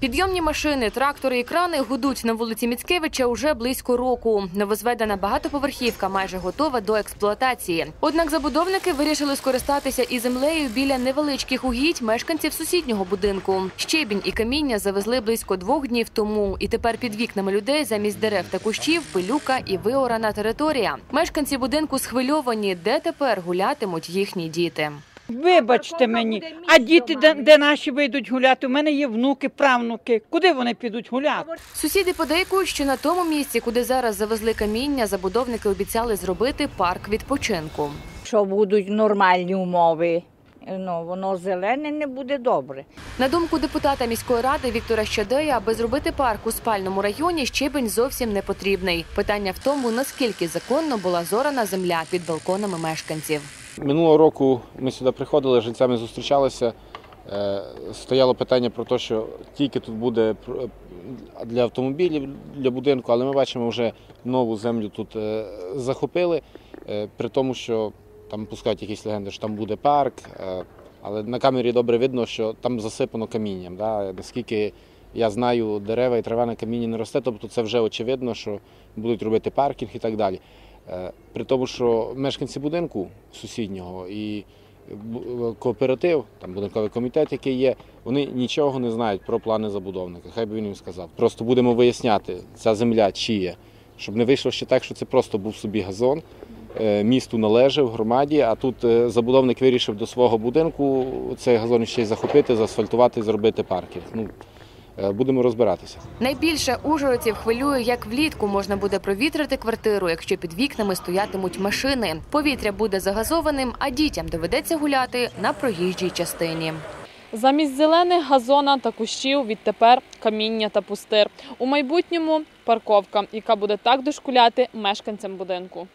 Підйомні машини, трактори і крани гудуть на вулиці Міцкевича уже близько року. Новозведена багатоповерхівка майже готова до експлуатації. Однак забудовники вирішили скористатися і землею біля невеличких угідь мешканців сусіднього будинку. Щебінь і каміння завезли близько двох днів тому, і тепер під вікнами людей замість дерев та кущів пилюка і виорана територія. Мешканці будинку схвильовані, де тепер гулятимуть їхні діти. Вибачте мені, а діти, де, де наші вийдуть гуляти? У мене є внуки, правнуки. Куди вони підуть гуляти? Сусіди подейкують, що на тому місці, куди зараз завезли каміння, забудовники обіцяли зробити парк відпочинку. що будуть нормальні умови. Ну, воно зелене не буде добре. На думку депутата міської ради Віктора Щадея, аби зробити парк у спальному районі, щебень зовсім не потрібний. Питання в тому, наскільки законно була зорана земля під балконами мешканців. Минулого року ми сюди приходили, з зустрічалися. Е, Стояло питання про те, що тільки тут буде для автомобілів, для будинку, але ми бачимо, вже нову землю тут е, захопили, е, при тому, що там пускають якісь легенди, що там буде парк, е, але на камері добре видно, що там засипано камінням. Да? Наскільки я знаю, дерева і трава на камінні не росте, тобто це вже очевидно, що будуть робити паркінг і так далі. Е, При тому, що мешканці будинку сусіднього і кооператив, там будинковий комітет, який є, вони нічого не знають про плани забудовника. Хай би він їм сказав. Просто будемо виясняти, ця земля чиє, щоб не вийшло ще так, що це просто був собі газон. е, Місту належав громаді, а тут е, забудовник вирішив до свого будинку цей газон ще й захопити, заасфальтувати, зробити паркінг. Ну, е, будемо розбиратися. Найбільше ужгородців хвилює, як влітку можна буде провітрити квартиру, якщо під вікнами стоятимуть машини. Повітря буде загазованим, а дітям доведеться гуляти на проїжджій частині. Замість зелених газона та кущів відтепер каміння та пустир. У майбутньому парковка, яка буде так дошкуляти мешканцям будинку.